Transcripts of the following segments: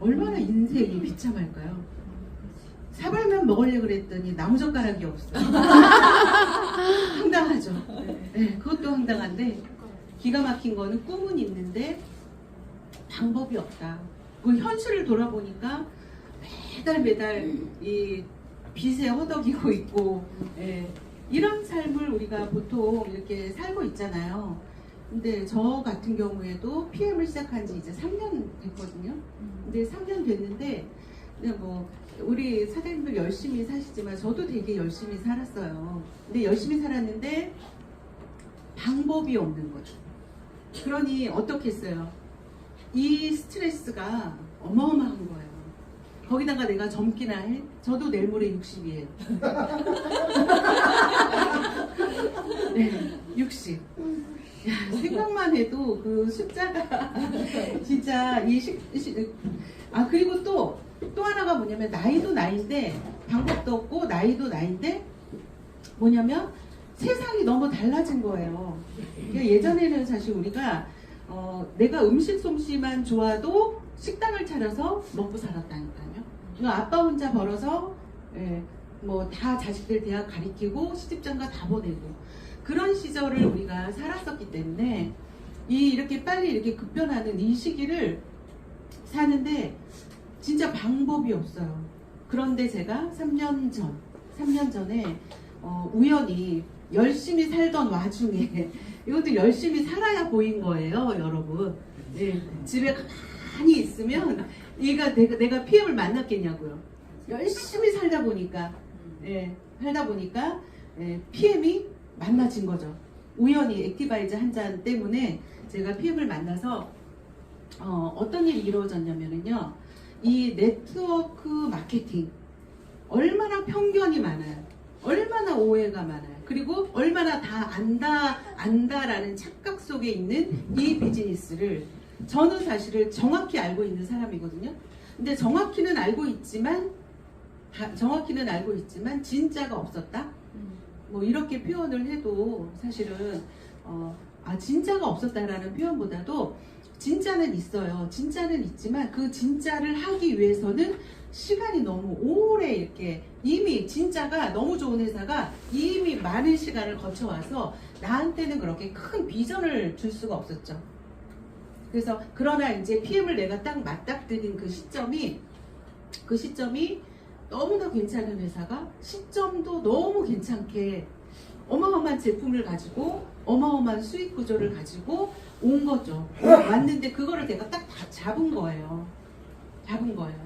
얼마나 인생이 비참할까요? 사발면 먹으려고 그랬더니 나무젓가락이 없어. 황당하죠. 네, 그것도 황당한데 기가 막힌 거는 꿈은 있는데 방법이 없다. 그 현실을 돌아보니까 매달 매달 이 빚에 허덕이고 있고 예, 이런 삶을 우리가 보통 이렇게 살고 있잖아요. 근데 저 같은 경우에도 PM을 시작한 지 이제 3년 됐거든요. 근데 3년 됐는데 그냥 뭐 우리 사장님들 열심히 사시지만 저도 되게 열심히 살았어요. 근데 열심히 살았는데 방법이 없는 거죠. 그러니 어떻게 했어요? 이 스트레스가 어마어마한 거예요. 거기다가 내가 젊기나 해? 저도 내일 모레 60이에요. 네, 60. 야, 생각만 해도 그 숫자가 진짜 이 시, 시, 아 그리고 또 또 하나가 뭐냐면 나이도 나이인데 방법도 없고 나이도 나이인데 뭐냐면 세상이 너무 달라진 거예요. 그러니까 예전에는 사실 우리가 어, 내가 음식 솜씨만 좋아도 식당을 차려서 먹고 살았다니까요. 아빠 혼자 벌어서 예, 뭐다 자식들 대학 가리키고 시집장가 다 보내고 그런 시절을 우리가 살았었기 때문에 이 이렇게 빨리 이렇게 급변하는 이 시기를 사는데 진짜 방법이 없어요. 그런데 제가 3년 전, 3년 전에 어, 우연히 열심히 살던 와중에 이것도 열심히 살아야 보인 거예요, 여러분. 네, 집에 가만히 있으면 얘가 내가, 내가 PM을 만났겠냐고요. 열심히 살다 보니까, 예, 살다 보니까 예, PM이 만나진 거죠. 우연히 액티바이즈 한 잔 때문에 제가 PM을 만나서 어, 어떤 일이 이루어졌냐면요. 이 네트워크 마케팅 얼마나 편견이 많아요. 얼마나 오해가 많아요. 그리고 얼마나 다 안다 안다라는 착각 속에 있는 이 비즈니스를 저는 사실을 정확히 알고 있는 사람이거든요. 근데 정확히는 알고 있지만 다- 정확히는 알고 있지만 진짜가 없었다. 뭐 이렇게 표현을 해도 사실은 어, 아 진짜가 없었다라는 표현보다도 진짜는 있어요. 진짜는 있지만 그 진짜를 하기 위해서는 시간이 너무 오래 이렇게 이미 진짜가 너무 좋은 회사가 이미 많은 시간을 거쳐와서 나한테는 그렇게 큰 비전을 줄 수가 없었죠. 그래서 그러나 이제 PM을 내가 딱 맞닥뜨린 그 시점이 그 시점이 너무나 괜찮은 회사가 시점도 너무 괜찮게 어마어마한 제품을 가지고 어마어마한 수익 구조를 가지고 온 거죠. 왔는데 그거를 내가 딱다 잡은 거예요. 잡은 거예요.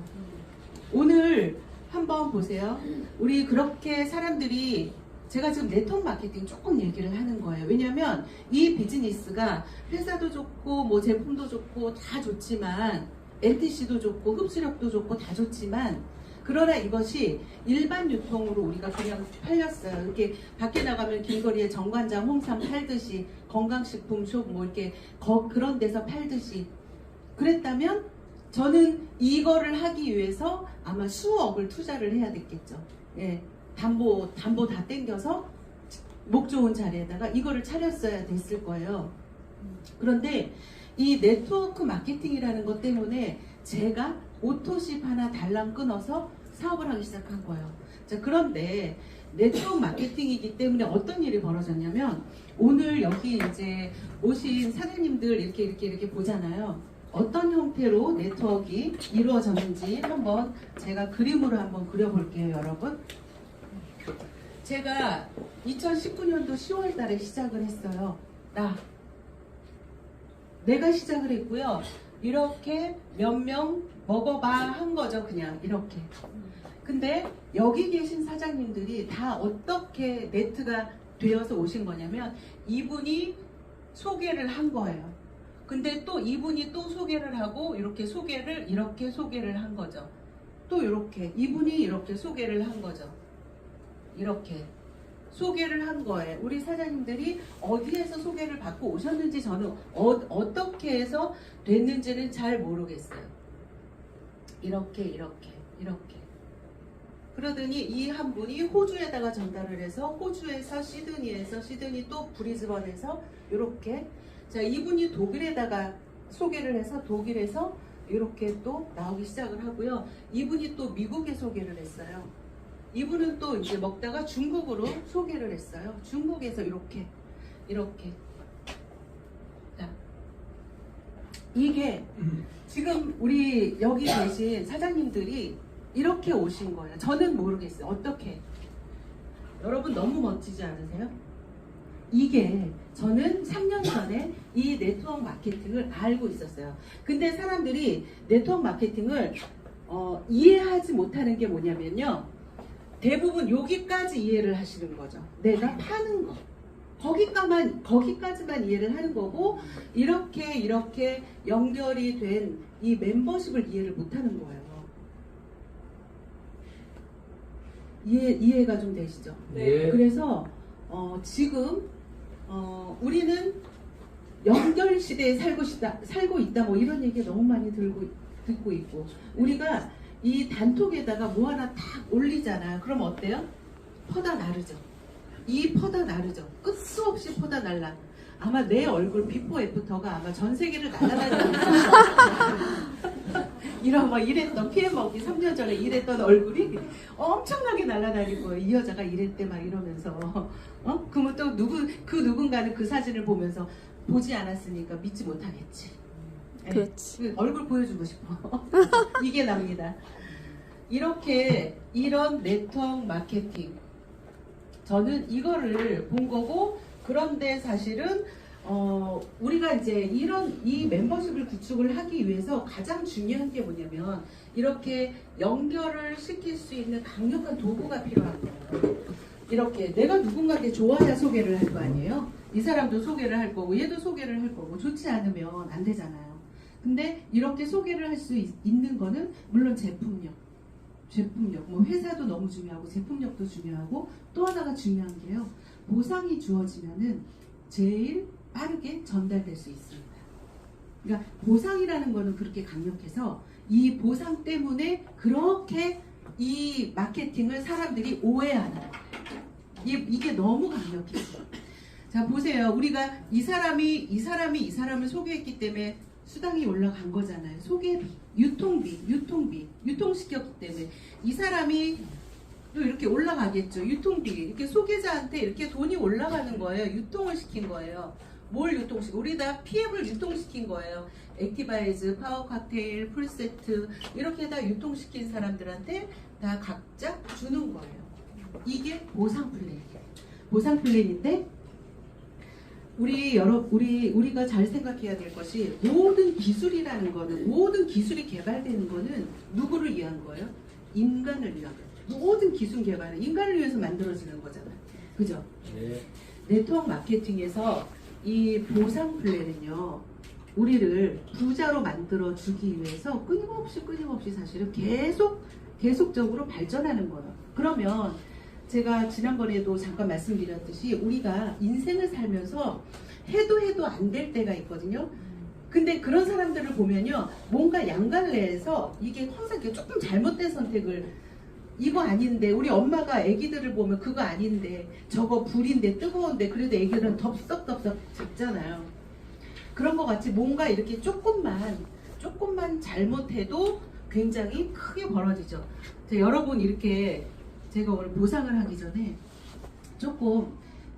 오늘 한번 보세요. 우리 그렇게 사람들이 제가 지금 네트워크 마케팅 조금 얘기를 하는 거예요. 왜냐하면 이 비즈니스가 회사도 좋고 뭐 제품도 좋고 다 좋지만 NTC도 좋고 흡수력도 좋고 다 좋지만 그러나 이것이 일반 유통으로 우리가 그냥 팔렸어요. 이렇게 밖에 나가면 길거리에 정관장 홍삼 팔듯이 건강식품 숍뭐 이렇게 거- 그런 데서 팔듯이 그랬다면 저는 이거를 하기 위해서 아마 수억을 투자를 해야 됐겠죠. 예, 담보 담보 다 땡겨서 목 좋은 자리에다가 이거를 차렸어야 됐을 거예요. 그런데 이 네트워크 마케팅이라는 것 때문에 제가 오토십 하나 달랑 끊어서 사업을 하기 시작한 거예요. 자, 그런데 네트워크 마케팅이기 때문에 어떤 일이 벌어졌냐면 오늘 여기 이제 오신 사장님들 이렇게 이렇게 이렇게 보잖아요. 어떤 형태로 네트워크가 이루어졌는지 한번 제가 그림으로 한번 그려볼게요, 여러분. 제가 2019년도 10월 달에 시작을 했어요. 나. 내가 시작을 했고요. 이렇게 몇 명 먹어봐 한 거죠, 그냥 이렇게. 근데 여기 계신 사장님들이 다 어떻게 네트가 되어서 오신 거냐면 이분이 소개를 한 거예요. 근데 또 이분이 또 소개를 하고 이렇게 소개를 이렇게 소개를 한 거죠. 또 이렇게 이분이 이렇게 소개를 한 거죠. 이렇게 소개를 한 거예요. 우리 사장님들이 어디에서 소개를 받고 오셨는지 저는 어, 떻게 해서 됐는지는 잘 모르겠어요. 이렇게 이렇게 이렇게 그러더니 이 한 분이 호주에다가 전달을 해서 호주에서 시드니에서 시드니 또 브리즈번에서 이렇게 자 이분이 독일에다가 소개를 해서 독일에서 이렇게 또 나오기 시작을 하고요. 이분이 또 미국에 소개를 했어요. 이분은 또 이제 먹다가 중국으로 소개를 했어요. 중국에서 이렇게 이렇게 자, 이게 지금 우리 여기 계신 사장님들이 이렇게 오신 거예요. 저는 모르겠어요. 어떻게? 여러분 너무 멋지지 않으세요? 이게 저는 3년 전에 이 네트워크 마케팅을 알고 있었어요. 근데 사람들이 네트워크 마케팅을 어, 이해하지 못하는 게 뭐냐면요. 대부분 여기까지 이해를 하시는 거죠. 내가 파는 거. 거기까만, 거기까지만 이해를 하는 거고, 이렇게, 이렇게 연결이 된 이 멤버십을 이해를 못 하는 거예요. 이해, 이해가 좀 되시죠? 네. 그래서 어, 지금 어, 우리는 연결 시대에 살고 있다, 살고 있다 뭐 이런 얘기 너무 많이 들고 듣고 있고 우리가 이 단톡에다가 뭐 하나 탁 올리잖아요. 그럼 어때요? 퍼다 나르죠. 이 퍼다 나르죠. 끝수 없이 퍼다 날라. 아마 내 얼굴 비포 애프터가 아마 전 세계를 날아다니고 있어요. 이런 막 이랬던 피해 먹기 3년 전에 이랬던 얼굴이 엄청나게 거예요. 이 여자가 이랬대 막 이러면서 어? 그러면 또 누구 그 누군가는 그 사진을 보면서 보지 않았으니까 믿지 못하겠지. 예, 그렇지. 그 얼굴 보여주고 싶어. 이게 납니다. 이렇게 이런 네트워크 마케팅 저는 이거를 본 거고 그런데 사실은 어, 우리가 이제 이런 이 멤버십을 구축을 하기 위해서 가장 중요한 게 뭐냐면 이렇게 연결을 시킬 수 있는 강력한 도구가 필요한 거예요. 이렇게 내가 누군가한테 좋아야 소개를 할 거 아니에요? 이 사람도 소개를 할 거고 얘도 소개를 할 거고 좋지 않으면 안 되잖아요. 근데 이렇게 소개를 할 수 있는 거는 물론 제품력, 제품력, 뭐 회사도 너무 중요하고 제품력도 중요하고 또 하나가 중요한 게요. 보상이 주어지면은 제일 빠르게 전달될 수 있습니다. 그러니까 보상이라는 거는 그렇게 강력해서 이 보상 때문에 그렇게 이 마케팅을 사람들이 오해하는 거예요. 이게, 너무 강력해요. 자 보세요. 우리가 이 사람이 이 사람이 이 사람을 소개했기 때문에 수당이 올라간 거잖아요. 소개비, 유통비, 유통비, 유통시켰기 때문에 이 사람이 또 이렇게 올라가겠죠. 유통비 이렇게 소개자한테 이렇게 돈이 올라가는 거예요. 유통을 시킨 거예요. 뭘 유통시키? 우리 다 PM을 유통시킨 거예요. 액티바이즈, 파워 칵테일, 풀세트 이렇게 다 유통시킨 사람들한테 다 각자 주는 거예요. 이게 보상 플랜이에요. 보상 플랜인데 우리 여러 우리 우리가 잘 생각해야 될 것이 모든 기술이라는 거는 모든 기술이 개발되는 거는 누구를 위한 거예요? 인간을 위한 거예요. 모든 기술 개발은 인간을 위해서 만들어지는 거잖아요. 그죠? 네. 네트워크 마케팅에서 이 보상 플랜은요, 우리를 부자로 만들어 주기 위해서 끊임없이 끊임없이 사실은 계속 계속적으로 발전하는 거예요. 그러면 제가 지난번에도 잠깐 말씀드렸듯이 우리가 인생을 살면서 해도 해도 안 될 때가 있거든요. 근데 그런 사람들을 보면요, 뭔가 양갈래에서 이게 항상 이렇게 조금 잘못된 선택을 이거 아닌데 우리 엄마가 아기들을 보면 그거 아닌데 저거 불인데 뜨거운데 그래도 아기들은 덥석덥석 잡잖아요. 그런 것 같이 뭔가 이렇게 조금만 조금만 잘못해도 굉장히 크게 벌어지죠. 자, 여러분 이렇게 제가 오늘 보상을 하기 전에 조금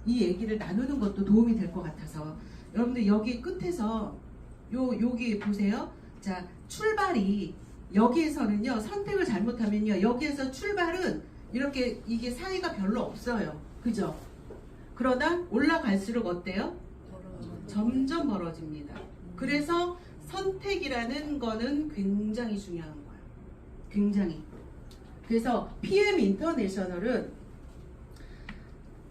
이 얘기를 나누는 것도 도움이 될 것 같아서 여러분들 여기 끝에서 요 여기 보세요. 자 출발이 여기에서는요 선택을 잘못하면요 여기에서 출발은 이렇게 이게 사이가 별로 없어요. 그죠? 그러다 올라갈수록 어때요? 점점 벌어집니다. 그래서 선택이라는 거는 굉장히 중요한 거예요. 굉장히. 그래서 PM 인터내셔널은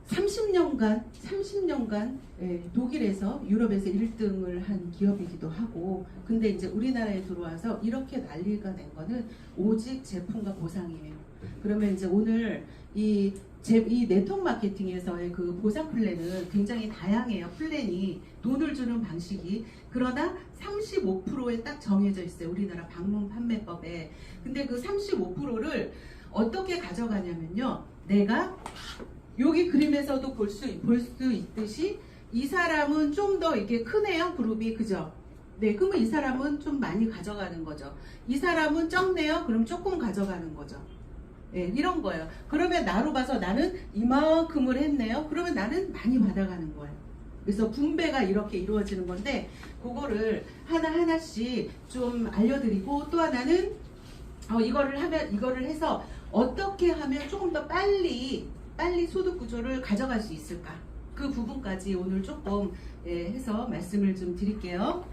30년간, 30년간 예, 독일에서 유럽에서 1등을 한 기업이기도 하고, 근데 이제 우리나라에 들어와서 이렇게 난리가 낸 거는 오직 제품과 보상이에요. 그러면 이제 오늘 이, 제, 이 네트워크 마케팅에서의 그 보상 플랜은 굉장히 다양해요. 플랜이 돈을 주는 방식이. 그러나 35%에 딱 정해져 있어요. 우리나라 방문 판매법에. 근데 그 35%를 어떻게 가져가냐면요. 내가 여기 그림에서도 볼 수 볼 수 있듯이 이 사람은 좀 더 이게 크네요 그룹이 그죠? 네, 그러면 이 사람은 좀 많이 가져가는 거죠. 이 사람은 적네요. 그럼 조금 가져가는 거죠. 네, 이런 거예요. 그러면 나로 봐서 나는 이만큼을 했네요. 그러면 나는 많이 받아가는 거예요. 그래서 분배가 이렇게 이루어지는 건데 그거를 하나 하나씩 좀 알려드리고 또 하나는 어, 이거를 하면 이거를 해서 어떻게 하면 조금 더 빨리 빨리 소득 구조를 가져갈 수 있을까 그 부분까지 오늘 조금 예, 해서 말씀을 좀 드릴게요.